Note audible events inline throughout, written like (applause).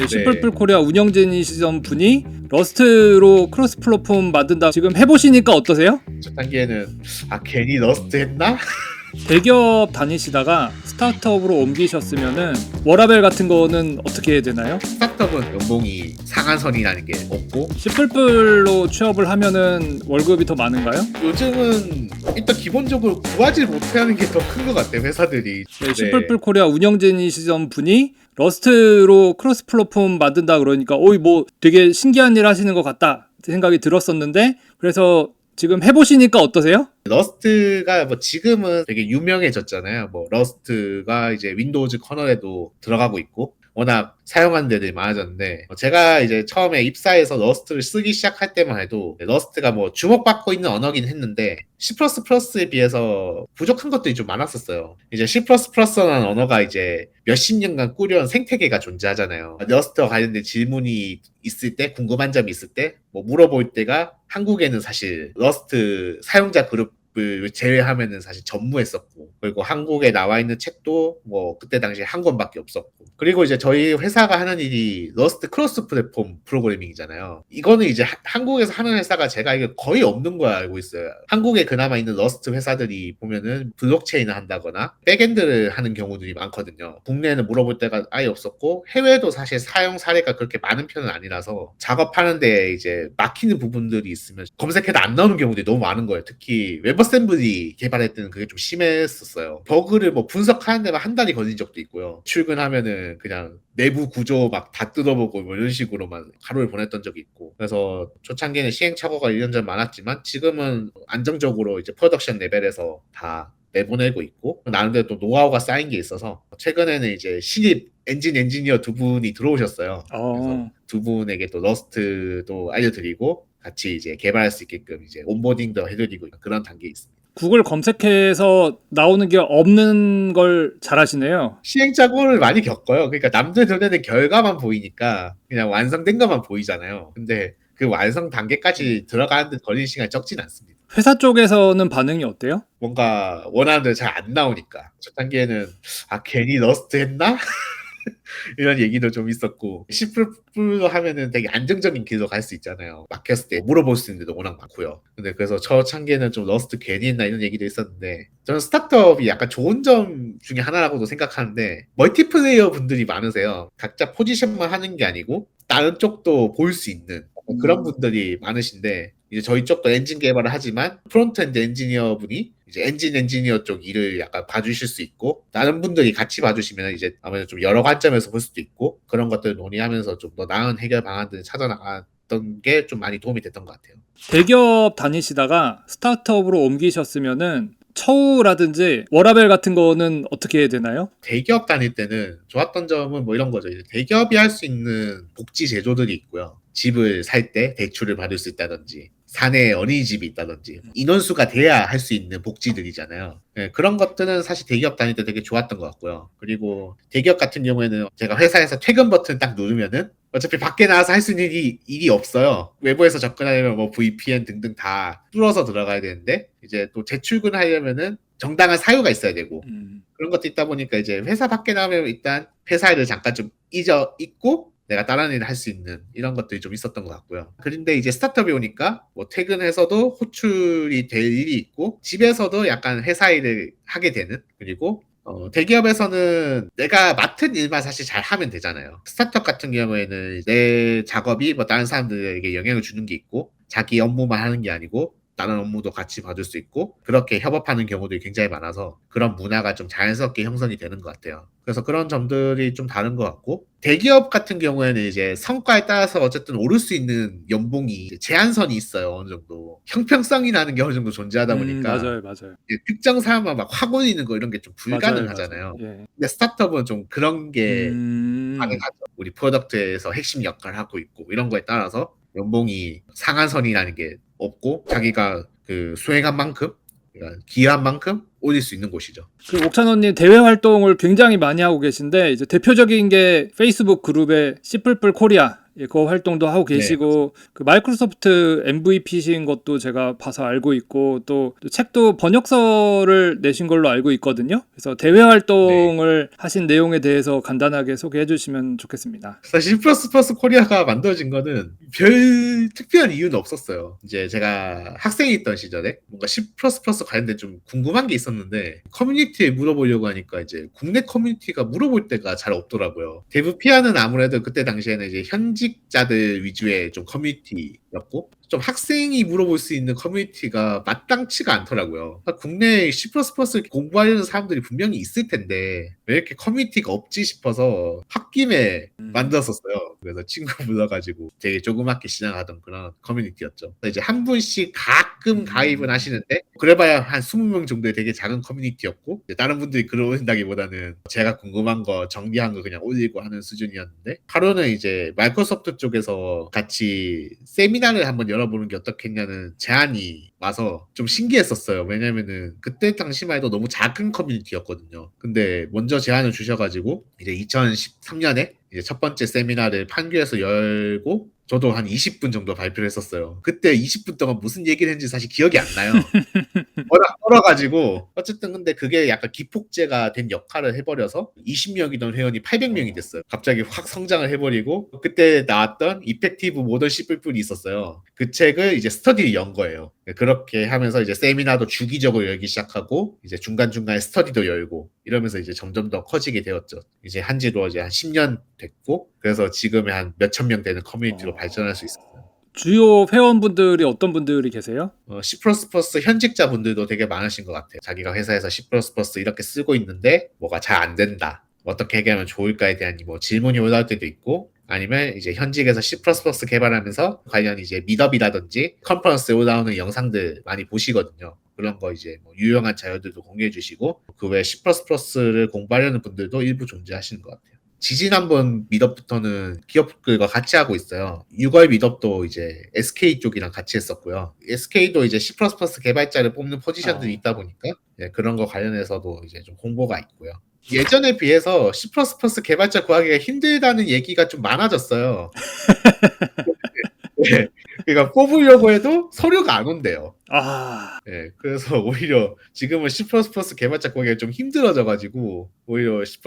네, 시플플 코리아 운영진이시던 분이 러스트로 크로스 플랫폼 만든다 지금 해보시니까 어떠세요? 첫 단계는 아 괜히 러스트 했나? 대기업 다니시다가 스타트업으로 옮기셨으면은 워라벨 같은 거는 어떻게 해야 되나요? 스타트업은 연봉이 상한선이라는 게 없고 시플플로 취업을 하면은 월급이 더 많은가요? 요즘은 일단 기본적으로 구하지 못하는 게 더 큰 것 같아요 회사들이 네, 시플플 코리아 운영진이시던 분이 러스트로 크로스 플랫폼 만든다 그러니까 오이 뭐 되게 신기한 일 하시는 것 같다 생각이 들었었는데 그래서 지금 해보시니까 어떠세요? 러스트가 뭐 지금은 되게 유명해졌잖아요. 뭐 러스트가 이제 윈도우즈 커널에도 들어가고 있고 워낙 사용하는 데들이 많아졌는데 어, 제가 이제 처음에 입사해서 러스트를 쓰기 시작할 때만 해도 러스트가 뭐 주목받고 있는 언어긴 했는데 C++에 비해서 부족한 것들이 좀 많았었어요. 이제 C++라는 언어가 이제 몇십 년간 꾸려온 생태계가 존재하잖아요. 러스트와 관련된 질문이 있을 때 궁금한 점이 있을 때 뭐 물어볼 때가 한국에는 사실 러스트 사용자 그룹 을 제외하면은 사실 전무했었고 그리고 한국에 나와 있는 책도 뭐 그때 당시에 한 권밖에 없었고 그리고 이제 저희 회사가 하는 일이 러스트 크로스 플랫폼 프로그래밍이잖아요. 이거는 이제 하- 한국에서 하는 회사가 제가 이게 거의 없는 걸 알고 있어요. 한국에 그나마 있는 러스트 회사들이 보면은 블록체인을 한다거나 백엔드를 하는 경우들이 많거든요. 국내에는 물어볼 때가 아예 없었고 해외도 사실 사용 사례가 그렇게 많은 편은 아니라서 작업하는데 이제 막히는 부분들이 있으면 검색해도 안 나오는 경우들이 너무 많은 거예요. 특히 웹 어셈블리 개발할 때는 그게 좀 심했었어요. 버그를 뭐 분석하는 데만 한 달이 걸린 적도 있고요. 출근하면은 그냥 내부 구조 막 다 뜯어보고 뭐 이런 식으로만 하루를 보냈던 적이 있고 그래서 초창기에는 시행착오가 이런저런 많았지만 지금은 안정적으로 이제 프로덕션 레벨에서 다 내보내고 있고 나름대로 또 노하우가 쌓인 게 있어서 최근에는 이제 신입 엔진 엔지니어 두 분이 들어오셨어요. 어, 그래서 두 분에게 또 러스트도 알려드리고 같이 이제 개발할 수 있게끔 이제 온보딩도 해드리고 그런 단계에 있습니다. 구글 검색해서 나오는 게 없는 걸 잘하시네요. 시행착오를 많이 겪어요. 그러니까 남들 눈에는 결과만 보이니까 그냥 완성된 것만 보이잖아요. 근데 그 완성 단계까지 들어가는 데 걸리는 시간이 적진 않습니다. 회사 쪽에서는 반응이 어때요? 뭔가 원하는 대로 잘 안 나오니까 첫 단계는 아 괜히 러스트 했나? (laughs) 이런 얘기도 좀 있었고 시플플로 하면은 되게 안정적인 길로 갈 수 있잖아요. 막혔을 때 물어볼 수 있는 데도 워낙 많고요. 근데 그래서 첫 단계는 좀 러스트 괜히 했나 이런 얘기도 있었는데 저는 스타트업이 약간 좋은 점 중에 하나라고도 생각하는데 멀티플레이어 분들이 많으세요. 각자 포지션만 하는 게 아니고 다른 쪽도 볼 수 있는 그런 분들이 많으신데 이제 저희 쪽도 엔진 개발을 하지만 프론트엔드 엔지니어 분이 이제 엔진 엔지니어 쪽 일을 약간 봐주실 수 있고 다른 분들이 같이 봐주시면 이제 아무래도 좀 여러 관점에서 볼 수도 있고 그런 것들을 논의하면서 좀 더 나은 해결 방안들을 찾아나갔던 게 좀 많이 도움이 됐던 것 같아요. 대기업 다니시다가 스타트업으로 옮기셨으면은 처우라든지 워라벨 같은 거는 어떻게 해야 되나요? 대기업 다닐 때는 좋았던 점은 뭐 이런 거죠. 대기업이 할 수 있는 복지 제도들이 있고요. 집을 살 때 대출을 받을 수 있다든지 사내에 어린이집이 있다든지 인원수가 돼야 할 수 있는 복지들이잖아요. 네, 그런 것들은 사실 대기업 다닐 때 되게 좋았던 것 같고요. 그리고 대기업 같은 경우에는 제가 회사에서 퇴근 버튼 딱 누르면은 어차피 밖에 나와서 할 수 있는 일이, 일이 없어요. 외부에서 접근하려면 뭐 VPN 등등 다 뚫어서 들어가야 되는데 이제 또 재출근하려면은 정당한 사유가 있어야 되고 음, 그런 것도 있다 보니까 이제 회사 밖에 나오면 일단 회사 일을 잠깐 좀 잊어 있고 내가 다른 일을 할 수 있는 이런 것들이 좀 있었던 것 같고요. 그런데 이제 스타트업이 오니까 뭐 퇴근해서도 호출이 될 일이 있고 집에서도 약간 회사 일을 하게 되는 그리고 어, 대기업에서는 내가 맡은 일만 사실 잘 하면 되잖아요. 스타트업 같은 경우에는 내 작업이 뭐 다른 사람들에게 영향을 주는 게 있고 자기 업무만 하는 게 아니고 다른 업무도 같이 봐줄 수 있고 그렇게 협업하는 경우들이 굉장히 많아서 그런 문화가 좀 자연스럽게 형성이 되는 것 같아요. 그래서 그런 점들이 좀 다른 것 같고 대기업 같은 경우에는 이제 성과에 따라서 어쨌든 오를 수 있는 연봉이 제한선이 있어요 어느 정도 형평성이라는 게 어느 정도 존재하다 음, 보니까 맞아요, 맞아요. 이제 특정 사람만 막확 올리는 거 이런 게좀 맞아요, 불가능하잖아요. 맞아요. 예. 근데 스타트업은 좀 그런 게 음, 가능하죠. 우리 프로덕트에서 핵심 역할을 하고 있고 이런 거에 따라서 연봉이 상한선이라는 게 없고 자기가 그 수행한 만큼 그러니까 기여한 만큼 올릴 수 있는 곳이죠. 그 옥찬호님 대외 활동을 굉장히 많이 하고 계신데 이제 대표적인 게 페이스북 그룹의 씨뿔뿔 코리아 예, 그 활동도 하고 계시고 그 마이크로소프트 MVP신 것도 제가 봐서 알고 있고 또, 또 책도 번역서를 내신 걸로 알고 있거든요. 그래서 대외 활동을 하신 내용에 대해서 간단하게 소개해 주시면 좋겠습니다. 사실 플러스 플러스 코리아가 만들어진 거는 별 특별한 이유는 없었어요. 이제 제가 학생이 있던 시절에 뭔가 C 관련된 좀 궁금한 게 있었 는데 커뮤니티에 물어보려고 하니까 이제 국내 커뮤니티가 물어볼 때가 잘 없더라고요. 대부 피아는 아무래도 그때 당시에는 이제 현직자들 위주의 좀 커뮤니티 였고 좀 학생이 물어볼 수 있는 커뮤니티가 마땅치가 않더라고요. 그러니까 국내에 C++ 공부하려는 사람들이 분명히 있을 텐데 왜 이렇게 커뮤니티가 없지 싶어서 홧김에 음. 만들었었어요. 그래서 친구 (laughs) 불러가지고 되게 조그맣게 시작하던 그런 커뮤니티였죠. 이제 한 분씩 가끔 가입은 하시는데 그래봐야 한 20명 정도의 되게 작은 커뮤니티였고 다른 분들이 글을 올린다기보다는 제가 궁금한 거 정리한 거 그냥 올리고 하는 수준이었는데 하루는 이제 마이크로소프트 쪽에서 같이 세미나를 한번 열어보는 게 어떻겠냐는 제안이 와서 좀 신기했었어요. 왜냐면은 그때 당시만 해도 너무 작은 커뮤니티였거든요. 근데 먼저 제안을 주셔가지고 이제 2013년에 이제 첫 번째 세미나를 판교에서 열고 저도 한 20분 정도 발표를 했었어요. 그때 20분 동안 무슨 얘기를 했는지 사실 기억이 안 나요. (laughs) 워낙 떨어가지고 어쨌든 근데 그게 약간 기폭제가 된 역할을 해버려서 20명이던 회원이 800명이 됐어요. 갑자기 확 성장을 해버리고 그때 나왔던 이펙티브 모던 씨뿔뿔이 있었어요. 그 책을 이제 스터디를 연 거예요. 그렇게 하면서 이제 세미나도 주기적으로 열기 시작하고 이제 중간중간에 스터디도 열고 이러면서 이제 점점 더 커지게 되었죠. 이제 한지도 이제 한 10년 됐고 그래서 지금의 한 몇천 명 되는 커뮤니티로 어. 발전할 수 있었어요. 주요 회원분들이 어떤 분들이 계세요? 어, C++ 현직자 분들도 되게 많으신 것 같아요. 자기가 회사에서 C++ 이렇게 쓰고 있는데 뭐가 잘 안 된다. 어떻게 해결하면 좋을까에 대한 뭐 질문이 올라올 때도 있고 아니면 이제 현직에서 C++ 개발하면서 관련 이제 미더비라든지 컨퍼런스에 올라오는 영상들 많이 보시거든요. 그런 거 이제 뭐 유용한 자료들도 공유해 주시고 그 외에 C++를 공부하려는 분들도 일부 존재하시는 것 같아요. 지지난번 미덥부터는 기업들과 같이 하고 있어요. 6월 미덥도 이제 SK 쪽이랑 같이 했었고요. SK도 이제 C++ 개발자를 뽑는 포지션들이 어. 있다 보니까 예, 그런 거 관련해서도 이제 좀 홍보가 있고요. 예전에 비해서 C++ 개발자 구하기가 힘들다는 얘기가 좀 많아졌어요. (laughs) 네, 그러니까 뽑으려고 해도 서류가 안 온대요. 아, 예, 그래서 (laughs) 오히려 지금은 C++ 개발자 구하기가 좀 힘들어져가지고 오히려 C++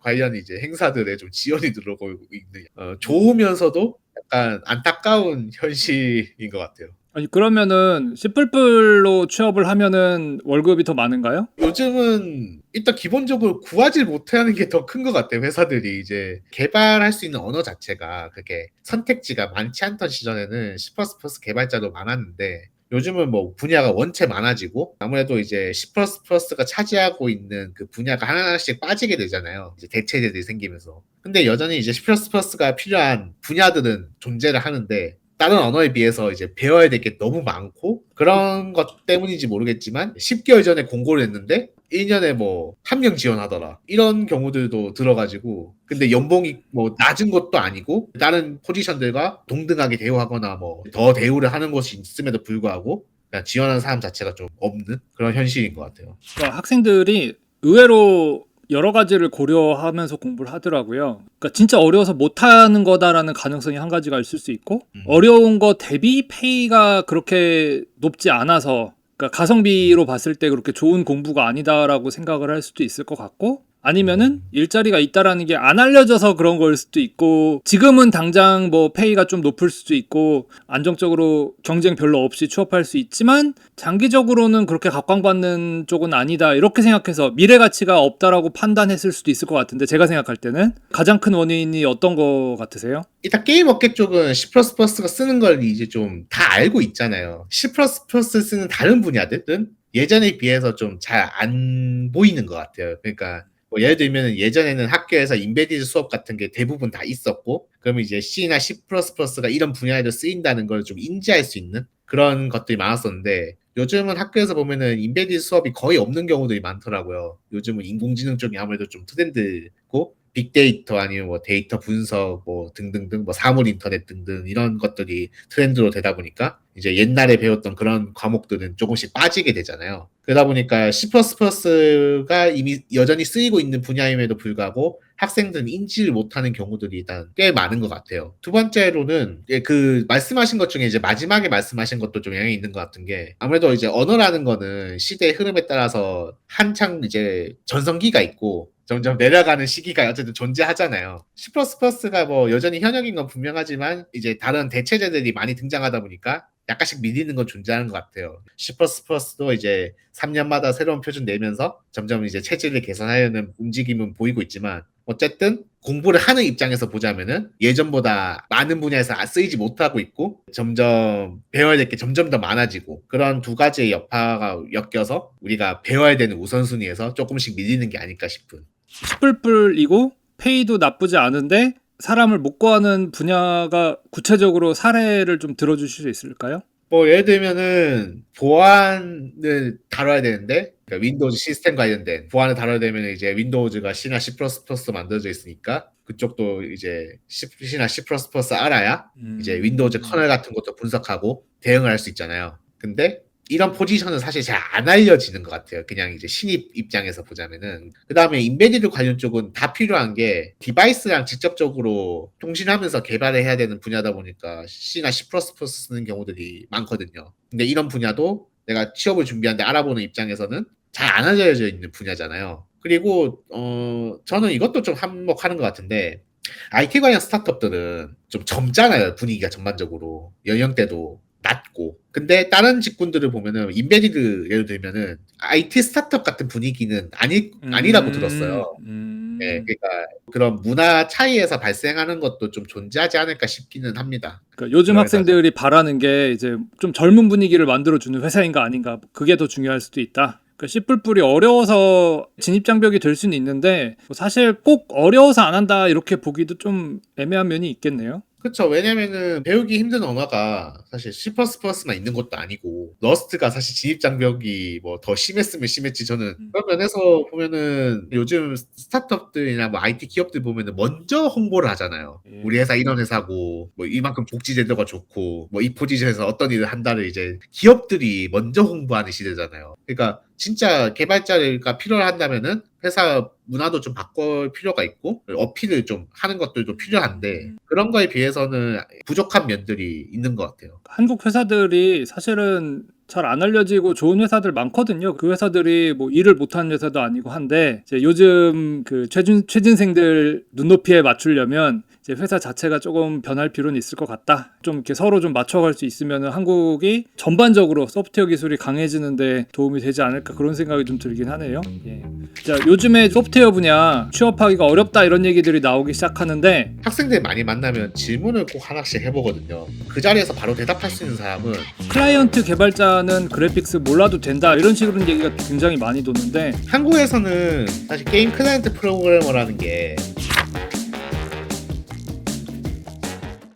관련 이제 행사들에 좀 지원이 들어오고 있는 어, 좋으면서도 약간 안타까운 (laughs) 현실인 것 같아요. 아니 그러면은 씨뿔뿔로 취업을 하면은 월급이 더 많은가요? 요즘은 일단 기본적으로 구하지 못하는 게 더 큰 것 같아요. 회사들이 이제 개발할 수 있는 언어 자체가 그게 선택지가 많지 않던 시절에는 C++ 개발자도 많았는데 요즘은 뭐 분야가 원체 많아지고 아무래도 이제 C++가 차지하고 있는 그 분야가 하나씩 빠지게 되잖아요. 이제 대체제들이 생기면서. 근데 여전히 이제 C++가 필요한 분야들은 존재를 하는데 다른 언어에 비해서 이제 배워야 될 게 너무 많고 그런 것 때문인지 모르겠지만 10개월 전에 공고를 했는데 1년에 뭐 한 명 지원하더라 이런 경우들도 들어가지고 근데 연봉이 뭐 낮은 것도 아니고 다른 포지션들과 동등하게 대우하거나 뭐 더 대우를 하는 것이 있음에도 불구하고 지원하는 사람 자체가 좀 없는 그런 현실인 것 같아요. 그러니까 학생들이 의외로 여러 가지를 고려하면서 공부를 하더라고요. 그러니까 진짜 어려워서 못하는 거다라는 가능성이 한 가지가 있을 수 있고 음. 어려운 거 대비 페이가 그렇게 높지 않아서 그러니까 가성비로 봤을 때 그렇게 좋은 공부가 아니다라고 생각을 할 수도 있을 것 같고 아니면은 일자리가 있다라는 게 안 알려져서 그런 걸 수도 있고 지금은 당장 뭐 페이가 좀 높을 수도 있고 안정적으로 경쟁 별로 없이 취업할 수 있지만 장기적으로는 그렇게 각광받는 쪽은 아니다 이렇게 생각해서 미래 가치가 없다라고 판단했을 수도 있을 것 같은데 제가 생각할 때는 가장 큰 원인이 어떤 거 같으세요? 일단 게임 업계 쪽은 C++가 쓰는 걸 이제 좀 다 알고 있잖아요. C++ 쓰는 다른 분야들은 예전에 비해서 좀 잘 안 보이는 것 같아요. 그러니까 뭐 예를 들면 예전에는 학교에서 인베디드 수업 같은 게 대부분 다 있었고 그러면 이제 C나 C++가 이런 분야에도 쓰인다는 걸 좀 인지할 수 있는 그런 것들이 많았었는데 요즘은 학교에서 보면은 인베디드 수업이 거의 없는 경우들이 많더라고요. 요즘은 인공지능 쪽이 아무래도 좀 트렌드고 빅데이터 아니면 뭐 데이터 분석 뭐 등등등 뭐 사물 인터넷 등등 이런 것들이 트렌드로 되다 보니까 이제 옛날에 배웠던 그런 과목들은 조금씩 빠지게 되잖아요. 그러다 보니까 C++가 이미 여전히 쓰이고 있는 분야임에도 불구하고 학생들은 인지를 못하는 경우들이 일단 꽤 많은 것 같아요. 두 번째로는 예, 그 말씀하신 것 중에 이제 마지막에 말씀하신 것도 좀 영향이 있는 것 같은 게 아무래도 이제 언어라는 거는 시대의 흐름에 따라서 한창 이제 전성기가 있고 점점 내려가는 시기가 어쨌든 존재하잖아요. C++가 뭐 여전히 현역인 건 분명하지만 이제 다른 대체제들이 많이 등장하다 보니까 약간씩 밀리는 건 존재하는 것 같아요. C++도 이제 3년마다 새로운 표준 내면서 점점 이제 체질을 개선하려는 움직임은 보이고 있지만 어쨌든 공부를 하는 입장에서 보자면은 예전보다 많은 분야에서 아- 쓰이지 못하고 있고 점점 배워야 될 게 점점 더 많아지고 그런 두 가지의 여파가 엮여서 우리가 배워야 되는 우선순위에서 조금씩 밀리는 게 아닐까 싶은 뿔뿔이고 페이도 나쁘지 않은데 사람을 못 구하는 분야가 구체적으로 사례를 좀 들어주실 수 있을까요? 뭐 예를 들면은 보안을 다뤄야 되는데 그러니까 윈도우즈 시스템 관련된 보안을 다뤄야 되면 이제 윈도우즈가 C나 C++ 만들어져 있으니까 그쪽도 이제 C, C나 C++ 알아야 이제 윈도우즈 커널 같은 것도 분석하고 대응을 할 수 있잖아요. 근데 이런 포지션은 사실 잘 안 알려지는 것 같아요. 그냥 이제 신입 입장에서 보자면은. 그 다음에 인베디드 관련 쪽은 다 필요한 게 디바이스랑 직접적으로 통신하면서 개발을 해야 되는 분야다 보니까 C나 C++ 쓰는 경우들이 많거든요. 근데 이런 분야도 내가 취업을 준비하는데 알아보는 입장에서는 잘 안 알려져 있는 분야잖아요. 그리고 어 저는 이것도 좀 한몫하는 것 같은데 IT 관련 스타트업들은 좀 젊잖아요 분위기가 전반적으로 연령대도 낮고 근데 다른 직군들을 보면은 인베디드 예를 들면은 IT 스타트업 같은 분위기는 아니 아니라고 들었어요. 음. 네, 그러니까 그런 문화 차이에서 발생하는 것도 좀 존재하지 않을까 싶기는 합니다. 그러니까 요즘 학생들이 바라는 게 이제 좀 젊은 분위기를 만들어주는 회사인가 아닌가 그게 더 중요할 수도 있다. 그러니까 씨뿔뿔이 어려워서 진입 장벽이 될 수는 있는데 뭐 사실 꼭 어려워서 안 한다 이렇게 보기도 좀 애매한 면이 있겠네요. 그렇죠. 왜냐면은 배우기 힘든 언어가 사실 C++만 있는 것도 아니고 러스트가 사실 진입 장벽이 뭐 더 심했으면 심했지 저는 음. 그런 면에서 보면은 요즘 스타트업들이나 뭐 IT 기업들 보면은 먼저 홍보를 하잖아요. 예. 우리 회사 이런 회사고 뭐 이만큼 복지 제도가 좋고 뭐 이 포지션에서 어떤 일을 한다를 이제 기업들이 먼저 홍보하는 시대잖아요. 그러니까 진짜 개발자가 필요한다면은 회사 문화도 좀 바꿀 필요가 있고 어필을 좀 하는 것들도 필요한데 그런 거에 비해서는 부족한 면들이 있는 것 같아요. 한국 회사들이 사실은 잘안 알려지고 좋은 회사들 많거든요. 그 회사들이 뭐 일을 못하는 회사도 아니고 한데 이제 요즘 그 최준 최진생들 눈높이에 맞추려면 이제 회사 자체가 조금 변할 필요는 있을 것 같다. 좀 이렇게 서로 좀 맞춰갈 수 있으면 한국이 전반적으로 소프트웨어 기술이 강해지는데 도움이 되지 않을까 그런 생각이 좀 들긴 하네요. 예. 자 요즘에 소프트웨어 분야 취업하기가 어렵다 이런 얘기들이 나오기 시작하는데 학생들 많이 만나면 질문을 꼭 하나씩 해보거든요. 그 자리에서 바로 대답할 수 있는 사람은 클라이언트 개발자는 그래픽스 몰라도 된다 이런 식으로 얘기가 굉장히 많이 도는데 한국에서는 사실 게임 클라이언트 프로그래머라는 게